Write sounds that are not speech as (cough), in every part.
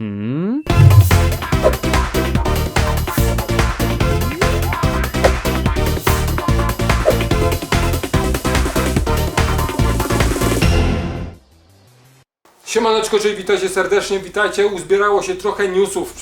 Hmm? Siemaneczko, czyli witajcie serdecznie, witajcie. Uzbierało się trochę newsów,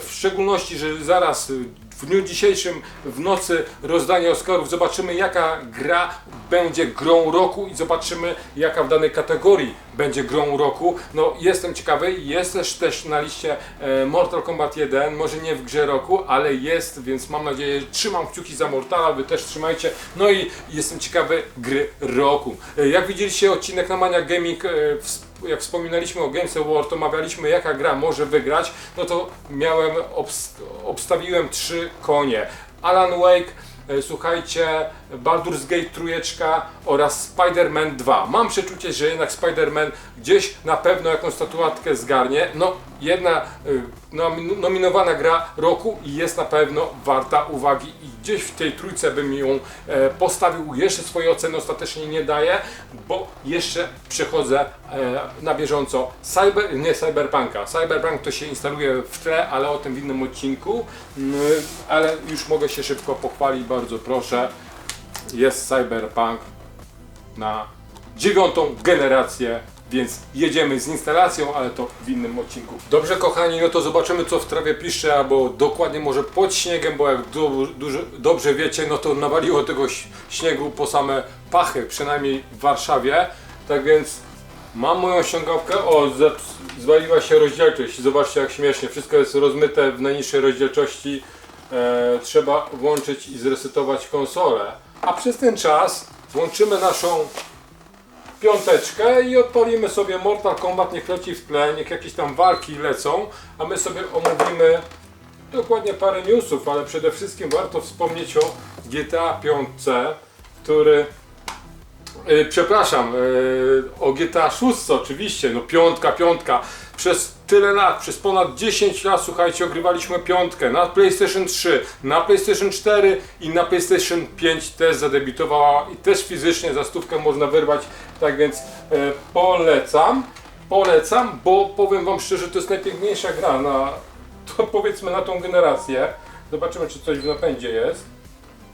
w, szczególności, że zaraz y, w dniu dzisiejszym w nocy rozdanie Oscarów zobaczymy jaka gra będzie grą roku i zobaczymy jaka w danej kategorii będzie grą roku. No jestem ciekawy, jest też, też na liście e, Mortal Kombat 1, może nie w grze roku, ale jest, więc mam nadzieję, trzymam kciuki za Mortala, wy też trzymajcie. No i jestem ciekawy gry roku. E, jak widzieliście odcinek na Mania Gaming, e, jak wspominaliśmy o Games Award, omawialiśmy jaka gra może wygrać, no to miałem, obst obstawiłem trzy konie. Alan Wake, e, słuchajcie, Baldur's Gate trójeczka oraz Spider-Man 2. Mam przeczucie, że jednak Spider-Man gdzieś na pewno jakąś statuatkę zgarnie. No, jedna e, nomin- nominowana gra roku i jest na pewno warta uwagi i gdzieś w tej trójce bym ją e, postawił. Jeszcze swojej oceny ostatecznie nie daję, bo jeszcze przechodzę e, na bieżąco cyber, nie Cyberpunka. Cyberpunk to się instaluje w tle, ale o tym w innym odcinku. Mm, Ale już mogę się szybko pochwalić, bardzo proszę. Jest Cyberpunk na dziewiątą generację, więc jedziemy z instalacją, ale to w innym odcinku. Dobrze kochani, no to zobaczymy co w trawie pisze, albo dokładnie może pod śniegiem, bo jak dobrze wiecie, no to nawaliło tego śniegu po same pachy, przynajmniej w Warszawie. Tak więc mam moją ściągawkę, o zwaliła się rozdzielczość, zobaczcie jak śmiesznie, wszystko jest rozmyte w najniższej rozdzielczości. E, trzeba włączyć i zresetować konsolę. A przez ten czas włączymy naszą piąteczkę i odpalimy sobie Mortal Kombat, niech leci w tle, niech jakieś tam walki lecą, a my sobie omówimy dokładnie parę newsów, ale przede wszystkim warto wspomnieć o GTA 5, który Yy, przepraszam, yy, o GTA 6 oczywiście, no piątka, piątka. Przez tyle lat, przez ponad 10 lat, słuchajcie, ogrywaliśmy piątkę na PlayStation 3, na PlayStation 4 i na PlayStation 5 też zadebiutowała i też fizycznie za stówkę można wyrwać, tak więc yy, polecam, polecam, bo powiem wam szczerze, to jest najpiękniejsza gra na, (laughs) to powiedzmy na tą generację. Zobaczymy, czy coś w napędzie jest.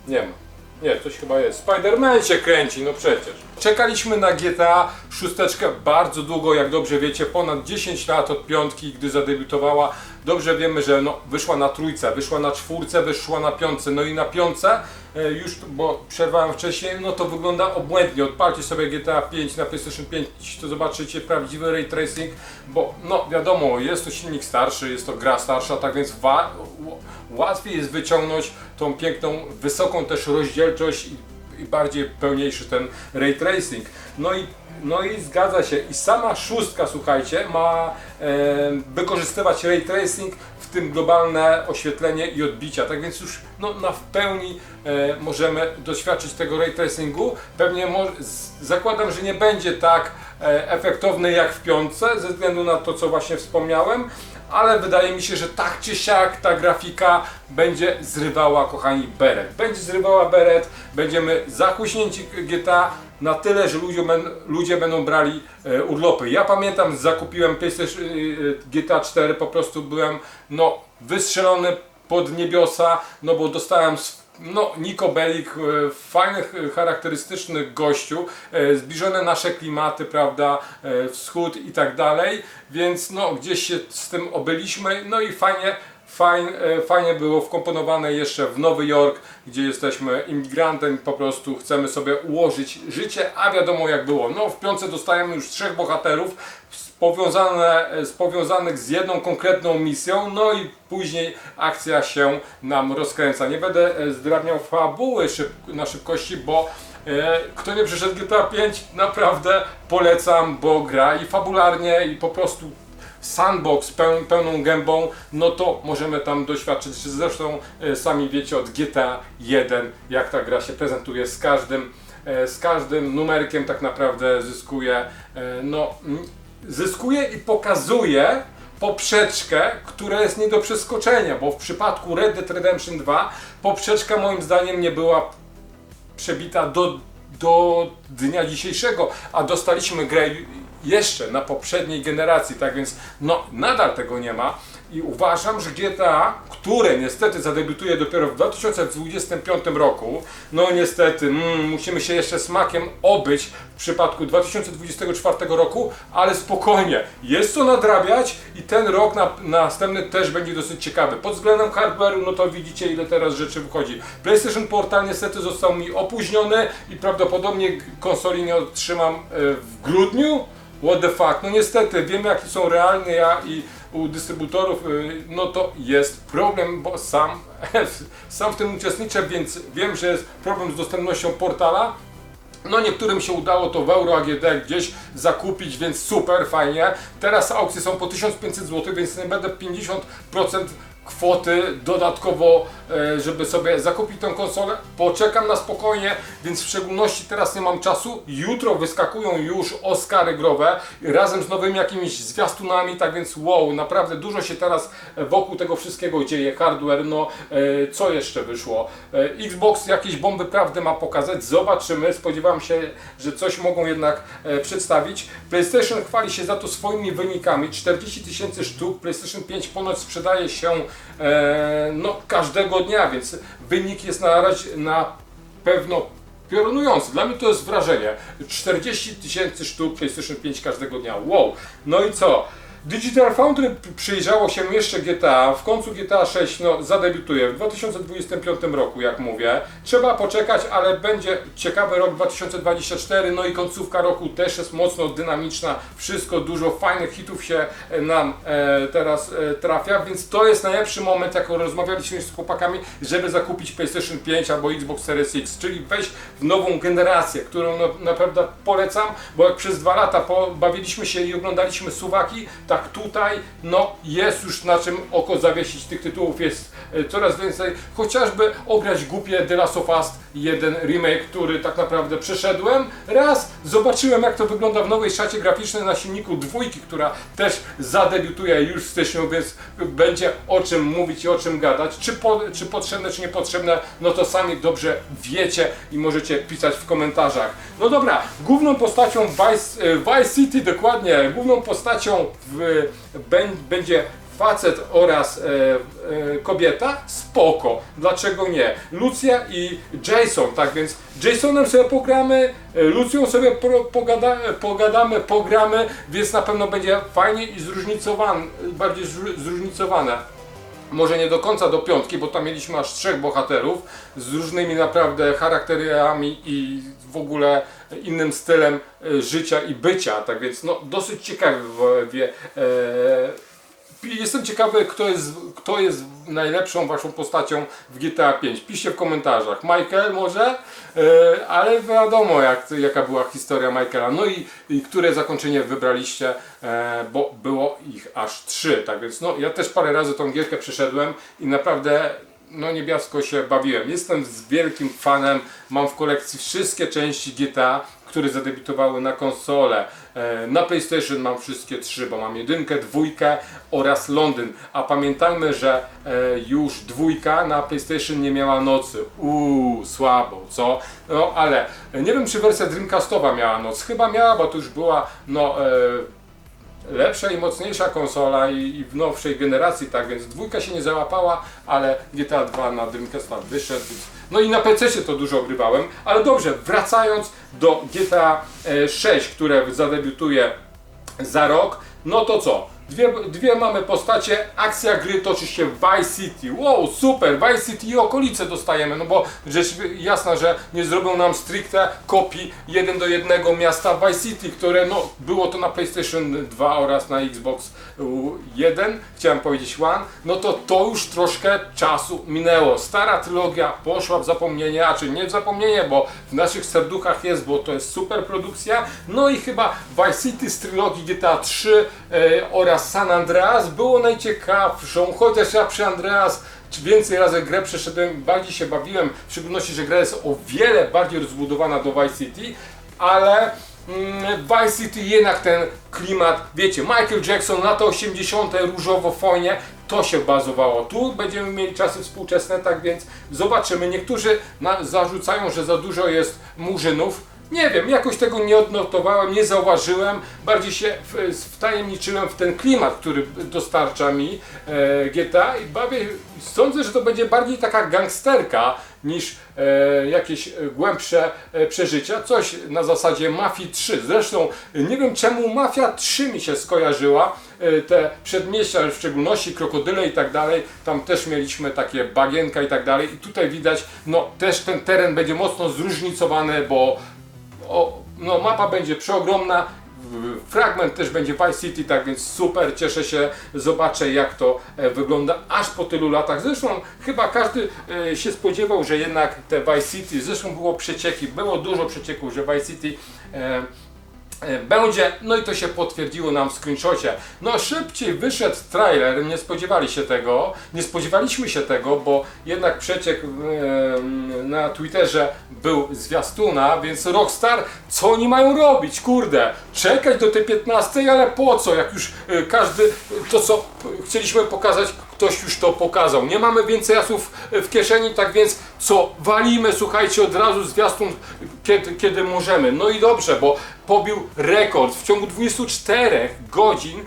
Nie ma. Nie, coś chyba jest. Spider-Man się kręci, no przecież. Czekaliśmy na GTA 6 bardzo długo, jak dobrze wiecie, ponad 10 lat od piątki, gdy zadebiutowała. Dobrze wiemy, że no, wyszła na trójce, wyszła na czwórce, wyszła na piątce, no i na piątce e, już, bo przerwałem wcześniej, no to wygląda obłędnie. Odpalcie sobie GTA 5 na PlayStation 5, to zobaczycie prawdziwy ray tracing, bo no wiadomo, jest to silnik starszy, jest to gra starsza, tak więc łatwiej jest wyciągnąć tą piękną, wysoką też rozdzielczość i, i bardziej pełniejszy ten ray tracing. No i, no i zgadza się. I sama szóstka, słuchajcie, ma wykorzystywać ray tracing, w tym globalne oświetlenie i odbicia. Tak więc już no, na w pełni e, możemy doświadczyć tego ray tracingu. Pewnie zakładam, że nie będzie tak e, efektowny jak w piątce, ze względu na to, co właśnie wspomniałem ale wydaje mi się, że tak czy siak ta grafika będzie zrywała, kochani, beret. Będzie zrywała beret, będziemy zachuśnięci GTA na tyle, że ludzie, ludzie będą brali e, urlopy. Ja pamiętam, zakupiłem PlayStation, e, GTA 4, po prostu byłem no, wystrzelony pod niebiosa, no bo dostałem no, Niko Bellic, e, fajny, ch- charakterystyczny gościu, e, zbliżone nasze klimaty, prawda, e, wschód i tak dalej, więc no, gdzieś się z tym obyliśmy, no i fajnie, fajnie, fajnie było wkomponowane jeszcze w Nowy Jork, gdzie jesteśmy imigrantem po prostu chcemy sobie ułożyć życie, a wiadomo jak było. No, w piątce dostajemy już trzech bohaterów, powiązane, z powiązanych z jedną konkretną misją, no i później akcja się nam rozkręca. Nie będę e, zdrabniał fabuły szyb, na szybkości, bo e, kto nie przeszedł GTA 5, naprawdę polecam, bo gra i fabularnie i po prostu sandbox peł, pełną gębą, no to możemy tam doświadczyć. Zresztą e, sami wiecie od GTA 1, jak ta gra się prezentuje z każdym, e, z każdym numerkiem tak naprawdę zyskuje, e, no, zyskuje i pokazuje poprzeczkę, która jest nie do przeskoczenia, bo w przypadku Red Dead Redemption 2 poprzeczka moim zdaniem nie była przebita do, do dnia dzisiejszego, a dostaliśmy grę jeszcze na poprzedniej generacji, tak więc no nadal tego nie ma i uważam, że GTA, które niestety zadebiutuje dopiero w 2025 roku, no niestety mm, musimy się jeszcze smakiem obyć w przypadku 2024 roku, ale spokojnie, jest co nadrabiać i ten rok na, następny też będzie dosyć ciekawy. Pod względem hardware'u, no to widzicie ile teraz rzeczy wychodzi. PlayStation Portal niestety został mi opóźniony i prawdopodobnie konsoli nie otrzymam e, w grudniu. What the fuck, no niestety, wiem jakie są realnie ja i u dystrybutorów, y, no to jest problem, bo sam, (laughs) sam w tym uczestniczę, więc wiem, że jest problem z dostępnością portala. No niektórym się udało to w Euro AGD gdzieś zakupić, więc super, fajnie. Teraz aukcje są po 1500 zł, więc nie będę 50% kwoty dodatkowo, e, żeby sobie zakupić tę konsolę. Poczekam na spokojnie, więc w szczególności teraz nie mam czasu. Jutro wyskakują już Oscary growe razem z nowymi jakimiś zwiastunami, tak więc wow, naprawdę dużo się teraz wokół tego wszystkiego dzieje. Hardware, no e, co jeszcze wyszło? E, Xbox jakieś bomby prawdy ma pokazać, zobaczymy. Spodziewam się, że coś mogą jednak przedstawić. PlayStation chwali się za to swoimi wynikami. 40 tysięcy sztuk, PlayStation 5 ponoć sprzedaje się no, każdego dnia, więc wynik jest na razie na pewno piorunujący. Dla mnie to jest wrażenie. 40 tysięcy sztuk PlayStation 5 każdego dnia. Wow. No i co? Digital Foundry przyjrzało się jeszcze GTA, w końcu GTA 6 no, zadebiutuje w 2025 roku, jak mówię. Trzeba poczekać, ale będzie ciekawy rok 2024, no i końcówka roku też jest mocno dynamiczna, wszystko, dużo fajnych hitów się e, nam e, teraz e, trafia, więc to jest najlepszy moment, jak rozmawialiśmy z chłopakami, żeby zakupić PlayStation 5 albo Xbox Series X, czyli wejść w nową generację, którą no, naprawdę polecam, bo jak przez dwa lata bawiliśmy się i oglądaliśmy suwaki, tak tutaj no jest już na czym oko zawiesić. Tych tytułów jest e, coraz więcej, chociażby ograć głupie The Last of Us 1 remake, który tak naprawdę przeszedłem. Raz, zobaczyłem jak to wygląda w nowej szacie graficznej na silniku dwójki, która też zadebiutuje już w styczniu, więc będzie o czym mówić i o czym gadać, czy, po, czy potrzebne, czy niepotrzebne, no to sami dobrze wiecie i możecie pisać w komentarzach. No dobra, główną postacią Vice, e, Vice City, dokładnie, główną postacią w będzie facet oraz e, e, kobieta, spoko. Dlaczego nie? Lucja i Jason, tak więc Jasonem sobie pogramy, e, Lucją sobie pro, pogada, pogadamy, pogramy, więc na pewno będzie fajnie i zróżnicowane, bardziej zróżnicowane. Może nie do końca do piątki, bo tam mieliśmy aż trzech bohaterów z różnymi naprawdę charakterami i w ogóle innym stylem e, życia i bycia, tak więc no dosyć ciekawy wie, e, Jestem ciekawy, kto jest, kto jest najlepszą waszą postacią w GTA 5. Piszcie w komentarzach. Michael może, e, ale wiadomo jak, jaka była historia Michaela. No i, i które zakończenie wybraliście, bo było ich aż trzy. Tak więc no, ja też parę razy tą gierkę przeszedłem i naprawdę no niebiasko się bawiłem. Jestem z wielkim fanem, mam w kolekcji wszystkie części GTA, które zadebiutowały na konsolę. E, na PlayStation mam wszystkie trzy, bo mam jedynkę, dwójkę oraz Londyn. A pamiętajmy, że e, już dwójka na PlayStation nie miała nocy. Uuu, słabo, co? No ale nie wiem, czy wersja Dreamcastowa miała noc. Chyba miała, bo to już była no. E, lepsza i mocniejsza konsola i, i, w nowszej generacji, tak więc dwójka się nie załapała, ale GTA 2 na Dreamcasta wyszedł. No i na PC to dużo ogrywałem, ale dobrze, wracając do GTA 6, e, które zadebiutuje za rok, no to co? Dwie, dwie mamy postacie, akcja gry toczy się w Vice City. Wow, super, Vice City i okolice dostajemy, no bo rzecz jasna, że nie zrobią nam stricte kopii jeden do jednego miasta Vice City, które no było to na PlayStation 2 oraz na Xbox 1, chciałem powiedzieć One, no to to już troszkę czasu minęło. Stara trylogia poszła w zapomnienie, a czy nie w zapomnienie, bo w naszych serduchach jest, bo to jest super produkcja. No i chyba Vice City z trylogii GTA 3 e, oraz San Andreas było najciekawszą, chociaż ja przy Andreas więcej razy grę przeszedłem, bardziej się bawiłem, w szczególności, że gra jest o wiele bardziej rozbudowana do Vice City, ale mm, Vice City jednak ten klimat, wiecie, Michael Jackson, lata 80., różowo fajnie, to się bazowało. Tu będziemy mieli czasy współczesne, tak więc zobaczymy. Niektórzy zarzucają, że za dużo jest murzynów, nie wiem, jakoś tego nie odnotowałem, nie zauważyłem, bardziej się w- wtajemniczyłem w ten klimat, który dostarcza mi e, GTA i bawię, sądzę, że to będzie bardziej taka gangsterka niż e, jakieś głębsze e, przeżycia, coś na zasadzie Mafii 3. Zresztą e, nie wiem czemu Mafia 3 mi się skojarzyła, e, te przedmieścia, w szczególności krokodyle i tak dalej, tam też mieliśmy takie bagienka i tak dalej. I tutaj widać, no też ten teren będzie mocno zróżnicowany, bo o, no, mapa będzie przeogromna, fragment też będzie Vice City, tak więc super, cieszę się, zobaczę jak to e, wygląda aż po tylu latach. Zresztą chyba każdy e, się spodziewał, że jednak te Vice City, zresztą było przecieki, było dużo przecieków, że Vice City e, będzie, no i to się potwierdziło nam w screenshocie. No szybciej wyszedł trailer, nie spodziewali się tego, nie spodziewaliśmy się tego, bo jednak przeciek e, na Twitterze był zwiastuna, więc Rockstar, co oni mają robić, kurde, czekać do tej 15, ale po co, jak już e, każdy, to co chcieliśmy pokazać, ktoś już to pokazał. Nie mamy więcej asów w kieszeni, tak więc co, walimy, słuchajcie, od razu zwiastun, kiedy, kiedy możemy. No i dobrze, bo pobił rekord. W ciągu 24 godzin e,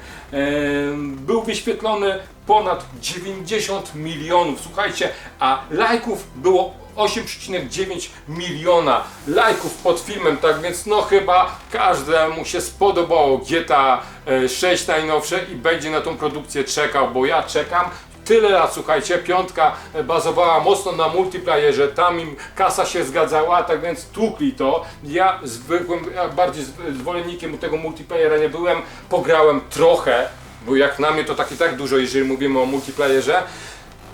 był wyświetlony ponad 90 milionów. Słuchajcie, a lajków było 8,9 miliona lajków pod filmem, tak więc no chyba każdemu się spodobało GTA e, 6 najnowsze i będzie na tą produkcję czekał, bo ja czekam tyle lat, słuchajcie, piątka e, bazowała mocno na multiplayerze, tam im kasa się zgadzała, tak więc tłukli to. Ja zwykłym, ja bardziej zw- zwolennikiem tego multiplayera nie byłem, pograłem trochę, bo jak na mnie to tak i tak dużo, jeżeli mówimy o multiplayerze.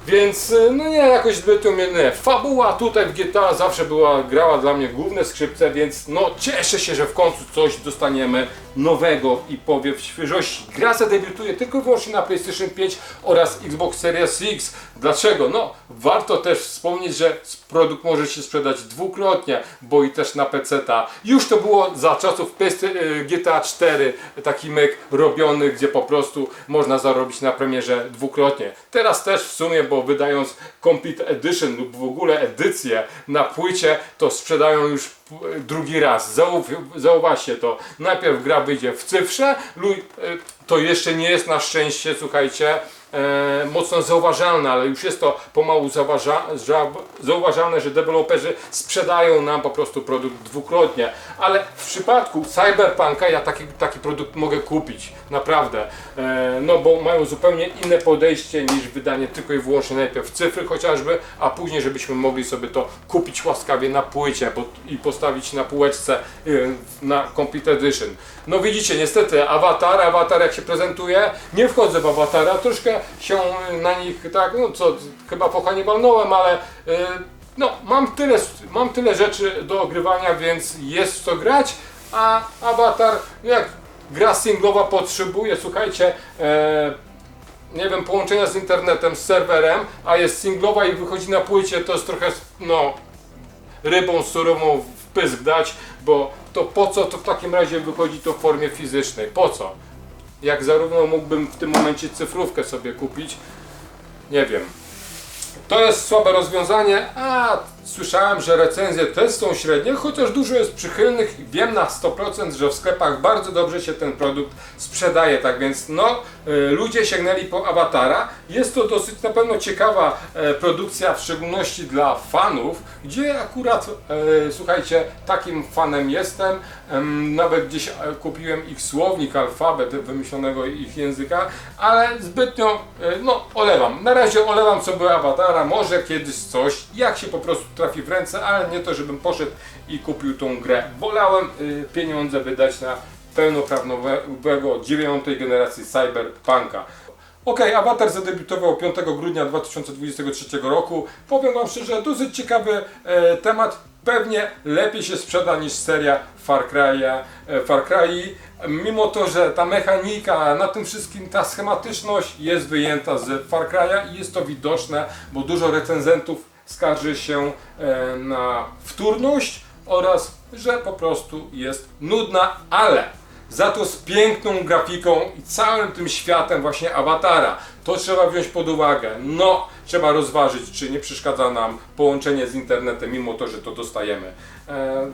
Więc y, no nie, jakoś zbyt mnie nie. Fabuła tutaj w GTA zawsze była, grała dla mnie główne skrzypce, więc no cieszę się, że w końcu coś dostaniemy nowego i powiew świeżości. Gra zadebiutuje tylko i wyłącznie na PlayStation 5 oraz Xbox Series X. Dlaczego? No, warto też wspomnieć, że produkt może się sprzedać dwukrotnie, bo i też na PC-ta. Już to było za czasów y, GTA 4 taki myk robiony, gdzie po prostu można zarobić na premierze dwukrotnie. Teraz też w sumie, bo wydając Complete Edition lub w ogóle edycję na płycie, to sprzedają już drugi raz. Zauw zauważcie to. Najpierw gra wyjdzie w cyfrze, y, to jeszcze nie jest na szczęście, słuchajcie, e, mocno zauważalne, ale już jest to pomału zauważa, ża- zauważalne, że deweloperzy sprzedają nam po prostu produkt dwukrotnie. Ale w przypadku Cyberpunka ja taki, taki produkt mogę kupić, naprawdę. E, no bo mają zupełnie inne podejście niż wydanie tylko i wyłącznie najpierw cyfry chociażby, a później żebyśmy mogli sobie to kupić łaskawie na płycie bo, i postawić na półeczce y, na Complete Edition. No widzicie, niestety awatar, awatar jak się prezentuje, nie wchodzę w awatara, troszkę się na nich tak, no co, chyba walnąłem, ale y, no mam tyle, mam tyle rzeczy do ogrywania, więc jest co grać, a awatar jak gra singlowa potrzebuje, słuchajcie, e, nie wiem, połączenia z internetem, z serwerem, a jest singlowa i wychodzi na płycie, to jest trochę, no, rybą surową w pysk dać, bo to po co to w takim razie wychodzi to w formie fizycznej? Po co? Jak zarówno mógłbym w tym momencie cyfrówkę sobie kupić, nie wiem. To jest słabe rozwiązanie, a słyszałem, że recenzje też są średnie, chociaż dużo jest przychylnych. Wiem na 100%, że w sklepach bardzo dobrze się ten produkt sprzedaje, tak więc no, y, ludzie sięgnęli po awatara. Jest to dosyć na pewno ciekawa e, produkcja, w szczególności dla fanów, gdzie akurat, e, słuchajcie, takim fanem jestem. Em, nawet gdzieś e, kupiłem ich słownik, alfabet wymyślonego ich języka, ale zbytnio, e, no, olewam. Na razie olewam sobie awatara, może kiedyś coś, jak się po prostu trafi w ręce, ale nie to, żebym poszedł i kupił tą grę. Wolałem y, pieniądze wydać na pełnoprawnego dziewiątej generacji Cyberpunka. Ok, Avatar zadebiutował 5 grudnia 2023 roku. Powiem Wam szczerze, dosyć ciekawy e, temat. Pewnie lepiej się sprzeda niż seria Far Cry'a, e, Far Cry, mimo to, że ta mechanika, na tym wszystkim ta schematyczność jest wyjęta z Far Cry'a i jest to widoczne, bo dużo recenzentów skarży się e, na wtórność oraz, że po prostu jest nudna, ale za to z piękną grafiką i całym tym światem właśnie awatara. To trzeba wziąć pod uwagę. No, trzeba rozważyć, czy nie przeszkadza nam połączenie z internetem, mimo to, że to dostajemy. E,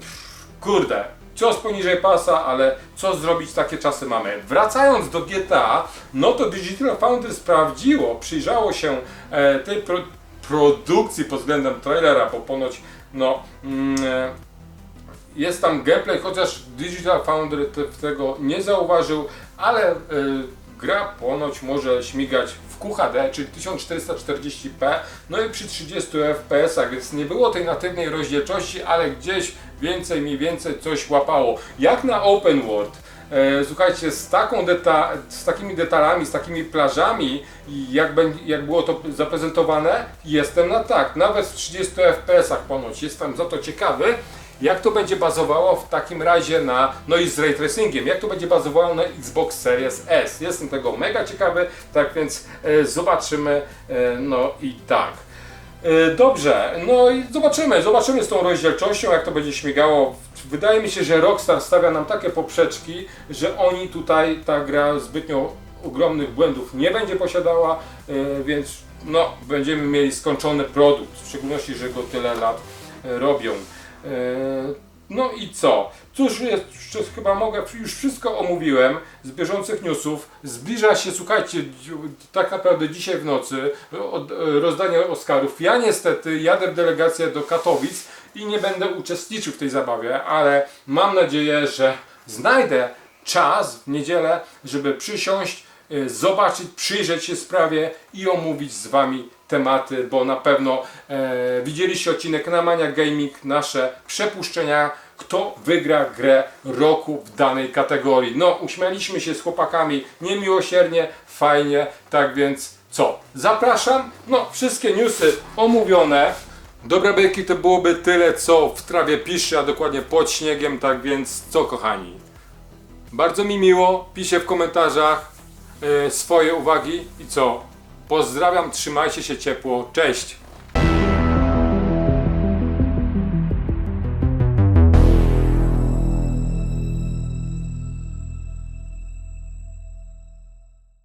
kurde, cios poniżej pasa, ale co zrobić, takie czasy mamy. Wracając do GTA, no to Digital Foundry sprawdziło, przyjrzało się e, tej pro, produkcji pod względem trailera, bo ponoć no mm, e, jest tam gameplay, chociaż Digital Foundry te, tego nie zauważył, ale y, gra ponoć może śmigać w QHD, czyli 1440p, no i przy 30 fps, więc nie było tej natywnej rozdzielczości, ale gdzieś więcej, mniej więcej coś łapało. Jak na Open World, e, słuchajcie, z, taką deta z takimi detalami, z takimi plażami, jak, jak było to zaprezentowane, jestem na tak, nawet w 30 fps ponoć, jestem za to ciekawy. Jak to będzie bazowało w takim razie na, no i z ray tracingiem, jak to będzie bazowało na Xbox Series S. Jestem tego mega ciekawy, tak więc e, zobaczymy, e, no i tak. E, Dobrze, no i zobaczymy, zobaczymy z tą rozdzielczością, jak to będzie śmigało. Wydaje mi się, że Rockstar stawia nam takie poprzeczki, że oni tutaj, ta gra zbytnio ogromnych błędów nie będzie posiadała, e, więc no, będziemy mieli skończony produkt, w szczególności, że go tyle lat e, robią. No i co? Cóż, jest, chyba mogę, już wszystko omówiłem z bieżących newsów. Zbliża się, słuchajcie, tak naprawdę dzisiaj w nocy rozdanie Oscarów. Ja niestety jadę w delegację do Katowic i nie będę uczestniczył w tej zabawie, ale mam nadzieję, że znajdę czas w niedzielę, żeby przysiąść, zobaczyć, przyjrzeć się sprawie i omówić z Wami tematy, bo na pewno e, widzieliście odcinek na Mania Gaming, nasze przepuszczenia, kto wygra grę roku w danej kategorii. No, uśmialiśmy się z chłopakami niemiłosiernie, fajnie, tak więc co? Zapraszam, no wszystkie newsy omówione. Dobra bejki to byłoby tyle, co w trawie pisze, a dokładnie pod śniegiem, tak więc co kochani? Bardzo mi miło, piszę w komentarzach e, swoje uwagi i co? Pozdrawiam, trzymajcie się ciepło, cześć!